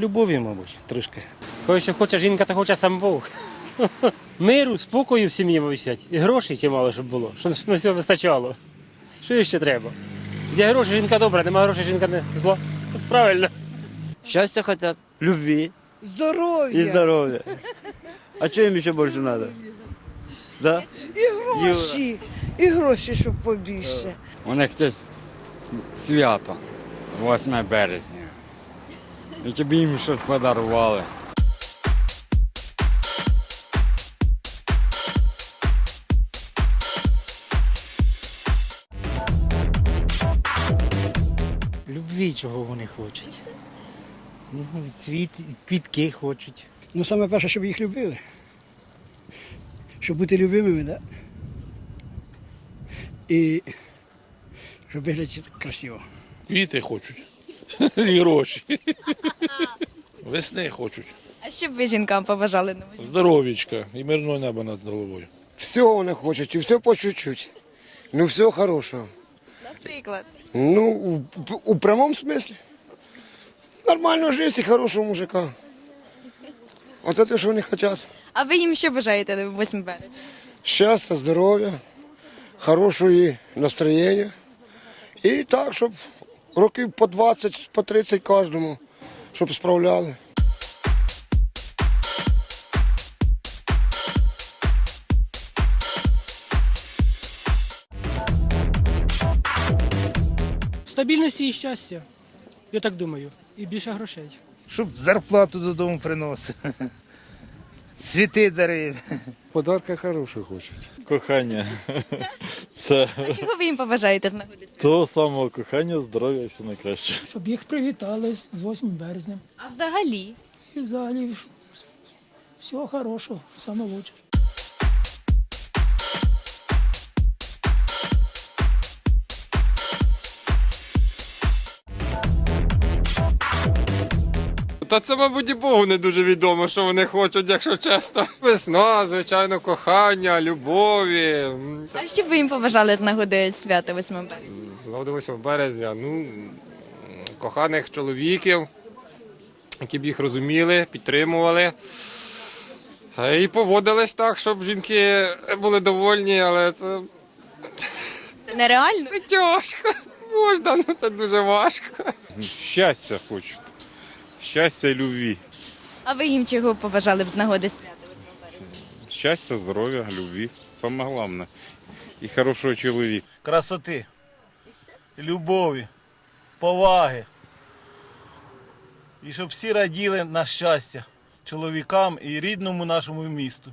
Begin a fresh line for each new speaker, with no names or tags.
Любові, мабуть, трошки.
Коли що хоче жінка, то хоче сам Бог. Миру, спокою в сім'ї мовчать. І грошей чимало, щоб було, щоб на все вистачало. Що ще треба? Де гроші, жінка добра, нема грошей, жінка не зла. Правильно.
Счастья хотят, любви
Здоров'я
и здоровья. А что им еще больше надо? Да?
і гроші, і гроші, щоб побільше.
У них десь свято 8 березня. І тобі їм щось подарували.
Любві, чого вони хочуть. Ну, цвіт, квітки хочуть.
Ну, саме перше, щоб їх любили. Щоб бути любимими, да? І щоб виглядати красиво.
Квіти хочуть. І гроші. Весни хочуть.
А що б ви жінкам побажали нової?
Здоровічка і мирного неба над головою.
Всього вони хочуть, і все по чуть-чуть. Ну, всього хорошого.
Наприклад.
Ну, у, у прямому смислі. Нормального життя і хорошого мужика. Оце те, що вони хочуть.
А ви їм що бажаєте на 8 березня?
Щастя, здоров'я, хорошого настроєння. І так, щоб років по 20, по 30 кожному, щоб справляли.
Стабільності і щастя. Я так думаю. І більше грошей.
Щоб зарплату додому приносив. Цвіти дарив.
Подарка хороші хочуть.
Кохання. Все.
А чого ви їм побажаєте з нагоди?
Того самого кохання, здоров'я і все найкраще.
Щоб їх привітали з 8 березня.
А взагалі?
І взагалі всього хорошого, саме лучше.
Та це, мабуть, і Богу не дуже відомо, що вони хочуть, якщо чесно. Весна, звичайно, кохання, любові.
А що б ви їм побажали з нагоди свята 8 березня?
З нагоди 8 березня, ну, коханих чоловіків, які б їх розуміли, підтримували. І поводились так, щоб жінки були довольні, але це,
Це нереально?
це тяжко. Можна, ну це дуже важко.
Щастя хочуть. Щастя і любві.
А ви їм чого побажали б з нагоди свята 8 березня?
Щастя, здоров'я, любві. Саме головне. І хорошого чоловіка.
Красоти, любові, поваги. І щоб всі раділи на щастя чоловікам і рідному нашому місту.